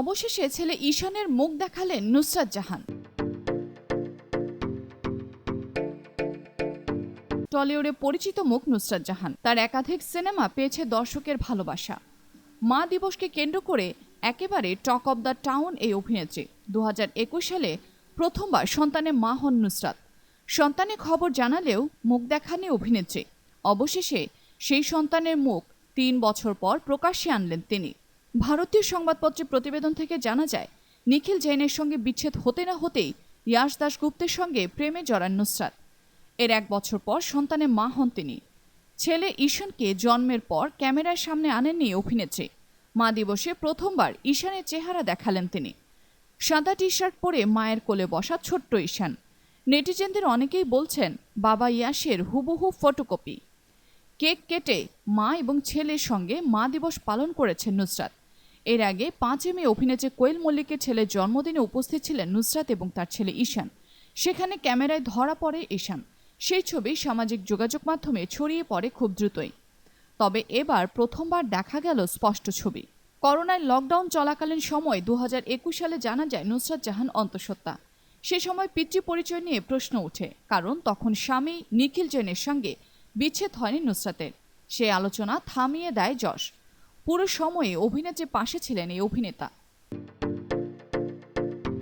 অবশেষে ছেলে ঈশানের মুখ দেখালেন নুসরাত জাহান। টলিউডে পরিচিত মুখ নুসরাত জাহান। তার একাধিক সিনেমা পেয়েছে দর্শকের ভালোবাসা। মা দিবসকে কেন্দ্র করে একেবারে টক অব দ্য টাউন এই অভিনেত্রী। দু হাজার একুশ সালে প্রথমবার সন্তানে মা হন নুসরাত। সন্তানের খবর জানালেও মুখ দেখানি অভিনেত্রী। অবশেষে সেই সন্তানের মুখ তিন বছর পর প্রকাশ্যে আনলেন তিনি। ভারতীয় সংবাদপত্রের প্রতিবেদন থেকে জানা যায়, নিখিল জৈনের সঙ্গে বিচ্ছেদ হতে না হতেই ইয়াশ দাশগুপ্তের সঙ্গে প্রেমে জড়ান নুসরাত। এর এক বছর পর সন্তানের মা হন তিনি। ছেলে ঈশানকে জন্মের পর ক্যামেরার সামনে আনেননি অভিনেত্রী। মা দিবসে প্রথমবার ঈশানের চেহারা দেখালেন তিনি। সাদা টি শার্ট পরে মায়ের কোলে বসা ছোট্ট ঈশান। নেটিজেনদের অনেকেই বলছেন, বাবা ইয়াসের হুবহু ফটোকপি। কেক কেটে মা এবং ছেলের সঙ্গে মা দিবস পালন করেছেন নুসরাত। এর আগে পাঁচই মে অভিনেত্রী কোয়েল মল্লিকের ছেলের জন্মদিনে উপস্থিত ছিলেন নুসরাত এবং তার ছেলে ঈশান। সেখানে ক্যামেরায় ধরা পড়ে ঈশান। সেই ছবি সামাজিক যোগাযোগ মাধ্যমে ছড়িয়ে পড়ে খুব দ্রুতই। তবে এবার প্রথমবার দেখা গেল স্পষ্ট ছবি। করোনায় লকডাউন চলাকালীন সময় দু হাজার একুশ সালে জানা যায় নুসরাত জাহান অন্তঃসত্ত্বা। সে সময় পিতৃ পরিচয় নিয়ে প্রশ্ন ওঠে, কারণ তখন স্বামী নিখিল জৈনের সঙ্গে বিচ্ছেদ হয়নি নুসরাতের। সে আলোচনা থামিয়ে দেয় যশ। পুরো সময়ে অভিনেত্রীর পাশে ছিলেন এই অভিনেতা।